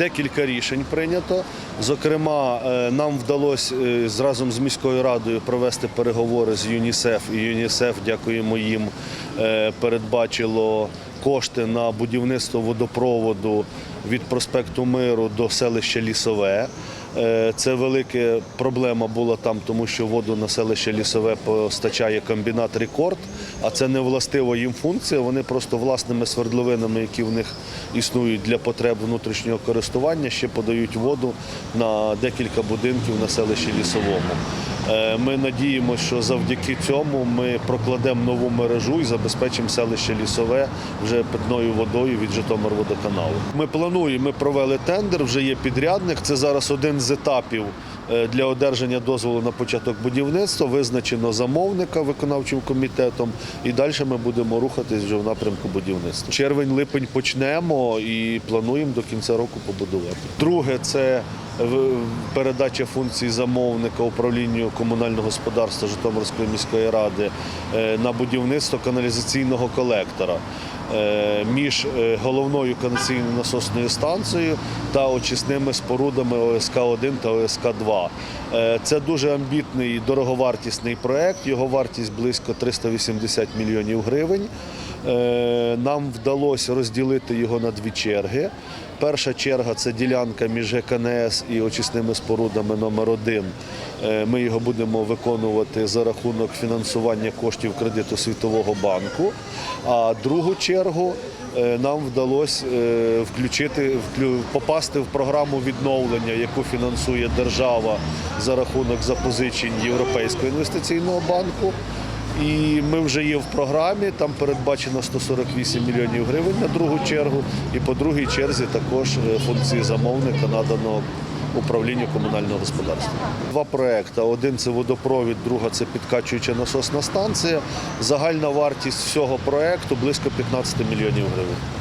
Декілька рішень прийнято. Зокрема, е, нам вдалося е, разом з міською радою провести переговори з ЮНІСЕФ. І ЮНІСЕФ, дякуємо їм, е, передбачило кошти на будівництво водопроводу від проспекту Миру до селища Лісове. Е, Це велика проблема була там, тому що воду на селище Лісове постачає комбінат Рекорд, а це не властива їм функція. Вони просто власними свердловинами, які в них існують для потреб внутрішнього користування, ще подають воду на декілька будинків на селищі Лісовому. Е, Ми надіємося, що завдяки цьому ми прокладемо нову мережу і забезпечимо селище Лісове вже питною водою від Житомирводоканалу. Ми плануємо, ми провели тендер, вже є підрядник. Це зараз один з етапів Е, для одержання дозволу на початок будівництва, визначено замовника виконавчим комітетом, і далі ми будемо рухатись вже в напрямку будівництва. Червень-липень почнемо і плануємо до кінця року побудувати. Друге це передача функцій замовника управлінню комунального господарства Житомирської міської ради е, на будівництво каналізаційного колектора. Е, між головною канаційно-насосною станцією та очисними спорудами ОСК 1 та ОСК 2 Е, це дуже амбітний дороговартісний проект. Його вартість близько 380 мільйонів гривень. Е, Нам вдалося розділити його на дві черги. Перша черга це ділянка між ГКНС і очисними спорудами номер 1 Ми його будемо виконувати за рахунок фінансування коштів кредиту Світового банку. А другу чергу е, нам вдалося е, включити, попасти в програму відновлення, яку фінансує держава за рахунок запозичень Європейського інвестиційного банку. І ми вже є в програмі, там передбачено 148 мільйонів гривень на другу чергу. І по другій черзі також е, функції замовника надано управлінню комунального господарства. Два проекти: один це водопровід, друга це підкачуюча насосна станція. Загальна вартість всього проекту близько 15 мільйонів гривень.